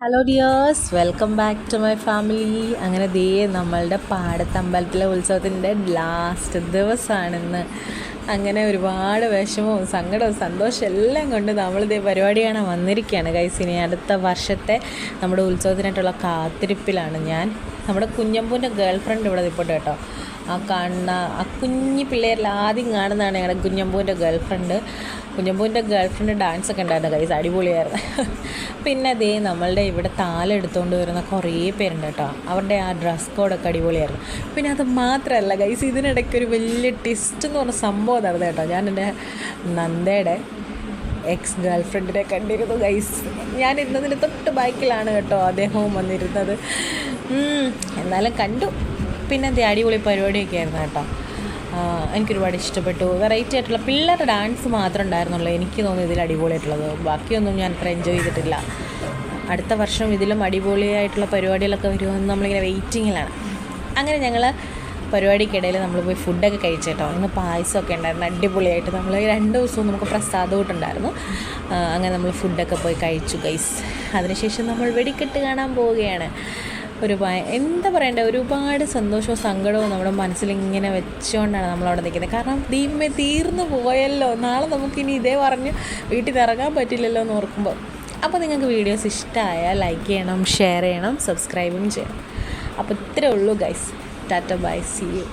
Hello dears welcome back to my family അങ്ങനെ ദേ നമ്മളുടെ പാടത്തമ്പലത്തിലെ ഉത്സവത്തിന്റെ ലാസ്റ്റ് ദിവസമാണിന്ന് അങ്ങനെ ഒരുപാട് വിഷമവും സങ്കടവും സന്തോഷവും എല്ലാം കൊണ്ട് നമ്മളിതേ പരിപാടി കാണാൻ വന്നിരിക്കുകയാണ്. ഗൈസ് ഇനി അടുത്ത വർഷത്തെ നമ്മുടെ ഉത്സവത്തിനായിട്ടുള്ള കാത്തിരിപ്പിലാണ് ഞാൻ. നമ്മുടെ കുഞ്ഞമ്പൂന്റെ ഗേൾ ഫ്രണ്ട് ഇവിടെ നിൽപ്പുണ്ട് കേട്ടോ. ആ കാണുന്ന ആ കുഞ്ഞു പിള്ളേരിൽ ആദ്യം കാണുന്നതാണ് ഞങ്ങളുടെ കുഞ്ഞമ്പൂന്റെ ഗേൾഫ്രണ്ട്. കുഞ്ഞമ്പൂന്റെ ഗേൾ ഫ്രണ്ട് ഡാൻസ് ഒക്കെ ഉണ്ടായിരുന്നു കൈസ് അടിപൊളിയായിരുന്നു. പിന്നെ അതേ നമ്മളുടെ ഇവിടെ താലെടുത്തുകൊണ്ട് വരുന്ന കുറേ പേരുണ്ട് കേട്ടോ. അവരുടെ ആ ഡ്രസ് കോഡൊക്കെ അടിപൊളിയായിരുന്നു. പിന്നെ അത് മാത്രമല്ല കൈസ് ഇതിനിടയ്ക്ക് ഒരു വലിയ ടിസ്റ്റ് എന്ന് പറഞ്ഞ സംഭവം നടന്നു കേട്ടോ. ഞാൻ എന്റെ നന്ദയുടെ എക്സ് ഗേൾ ഫ്രണ്ടിനെ കണ്ടിരുന്നു ഗൈസ് ഞാൻ ഇരുന്നതിന് തൊട്ട് ബൈക്കിലാണ് കേട്ടോ അദ്ദേഹവും വന്നിരുന്നത്. എന്നാലും കണ്ടു. പിന്നെ എന്താ അടിപൊളി പരിപാടിയൊക്കെ ആയിരുന്നു കേട്ടോ എനിക്കൊരുപാട് ഇഷ്ടപ്പെട്ടു. വെറൈറ്റി ആയിട്ടുള്ള പിള്ളേരുടെ ഡാൻസ് മാത്രമേ ഉണ്ടായിരുന്നുള്ളൂ. എനിക്ക് തോന്നുന്നു ഇതിൽ അടിപൊളിയായിട്ടുള്ളത്. ബാക്കിയൊന്നും ഞാൻ അത്ര എൻജോയ് ചെയ്തിട്ടില്ല. അടുത്ത വർഷം ഇതിലും അടിപൊളിയായിട്ടുള്ള പരിപാടികളൊക്കെ വരുമെന്ന് നമ്മളിങ്ങനെ വെയിറ്റിങ്ങിലാണ് അങ്ങനെ ഞങ്ങൾ പരിപാടിക്കിടയിൽ നമ്മൾ പോയി ഫുഡൊക്കെ കഴിച്ചേട്ടോ ഇന്ന് പായസമൊക്കെ ഉണ്ടായിരുന്നു. അടിപൊളിയായിട്ട് നമ്മൾ രണ്ട് ദിവസവും നമുക്ക് പ്രസാദം കൂട്ടുണ്ടായിരുന്നു അങ്ങനെ നമ്മൾ ഫുഡൊക്കെ പോയി കഴിച്ചു ഗൈസ് അതിനുശേഷം നമ്മൾ വെടിക്കെട്ട് കാണാൻ പോവുകയാണ്. ഒരു എന്താ പറയണ്ട ഒരുപാട് സന്തോഷവും സങ്കടവും നമ്മുടെ മനസ്സിൽ ഇങ്ങനെ വെച്ചുകൊണ്ടാണ് നമ്മളവിടെ നിൽക്കുന്നത്. കാരണം ദീപമേ തീർന്നു പോയല്ലോ നാളെ നമുക്കിനി ഇതേ പറഞ്ഞ് വീട്ടിൽ നിന്ന് ഇറങ്ങാൻ പറ്റില്ലല്ലോ എന്ന് ഓർക്കുമ്പോൾ. അപ്പോൾ നിങ്ങൾക്ക് വീഡിയോസ് ഇഷ്ടമായാൽ ലൈക്ക് ചെയ്യണം ഷെയർ ചെയ്യണം സബ്സ്ക്രൈബും ചെയ്യണം. അപ്പോൾ ഇത്രേ ഉള്ളൂ guys tata bye see you